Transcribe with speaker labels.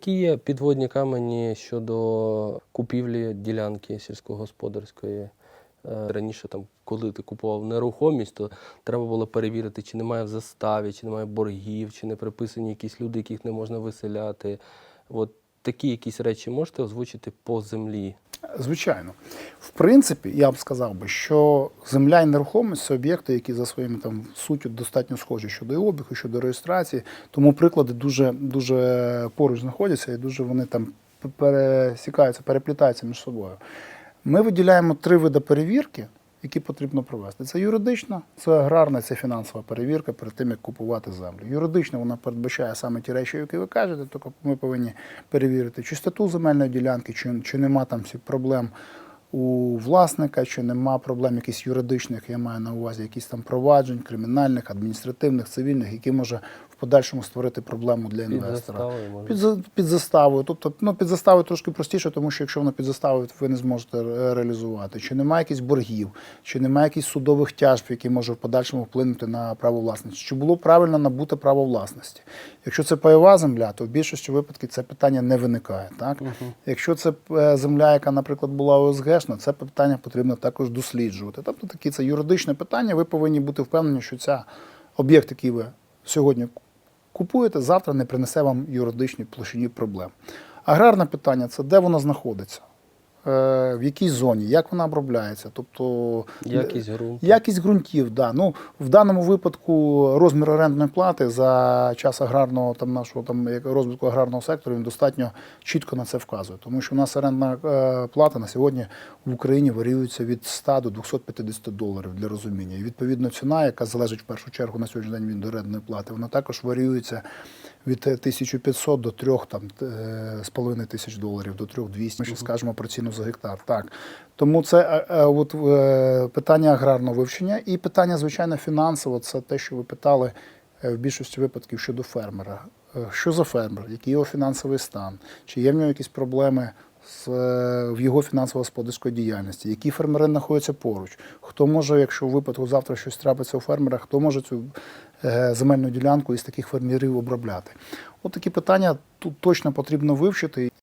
Speaker 1: Які є підводні камені щодо купівлі ділянки сільськогосподарської? Е, Раніше, там, коли ти купував нерухомість, то треба було перевірити, чи немає в заставі, чи немає боргів, чи не приписані якісь люди, яких не можна виселяти. От такі якісь речі можете озвучити по землі.
Speaker 2: Звичайно. В принципі, я б сказав би, що земля і нерухомість це об'єкти, які за своїми там суттю достатньо схожі щодо обігу, щодо реєстрації. Тому приклади дуже, дуже поруч знаходяться і дуже вони там пересікаються, переплітаються між собою. Ми виділяємо три види перевірки, які потрібно провести. Це юридична, це аграрна, це фінансова перевірка перед тим, як купувати землю. Юридична вона передбачає саме ті речі, які ви кажете, тільки ми повинні перевірити чистоту земельної ділянки, чи, чи нема там проблем у власника, чи нема проблем якихось юридичних, я маю на увазі якісь там проваджень, кримінальних, адміністративних, цивільних, які може подальшому створити проблему для інвестора. Під, за- під заставою. Тобто, ну, під заставою трошки простіше, тому що якщо воно під заставою, ви не зможете реалізувати. Чи немає якихось боргів, чи немає якихось судових тяжб, які можуть в подальшому вплинути на право власності. Чи було правильно набути право власності? Якщо це пайова земля, то в більшості випадків це питання не виникає. Так? Якщо це е, земля, яка, наприклад, була ОСГшна, це питання потрібно також досліджувати. Тобто такі це юридичне питання. Ви повинні бути впевнені, що ця об'єкт, який ви сьогодні купуєте, завтра не принесе вам юридичні площині проблем. Аграрне питання це де воно знаходиться, в якій зоні, як вона обробляється. Тобто
Speaker 1: Якість ґрунту.
Speaker 2: Якість ґрунтів, да. Ну в даному випадку розмір орендної плати за час аграрного там нашого там розвитку аграрного сектору він достатньо чітко на це вказує. Тому що у нас орендна е, плата на сьогодні в Україні варіюється від 100 до 250 доларів для розуміння. І відповідно ціна, яка залежить в першу чергу на сьогоднішній день від орендної плати, вона також варіюється від е, 1500 до 3 там е, з половиною тисяч доларів до 3200. Ми ще скажемо про ціну за гектар. Так тому це е, е, от, е, питання аграрного вивчення і питання, звичайно, фінансово. Це те, що ви питали е, в більшості випадків щодо фермера. Е, Що за фермер, який його фінансовий стан, чи є в нього якісь проблеми е, в його фінансово-господарської діяльності, які фермери знаходяться поруч, хто може, якщо в випадку завтра щось трапиться у фермера, хто може цю е, земельну ділянку із таких фермерів обробляти. От такі питання тут точно потрібно вивчити.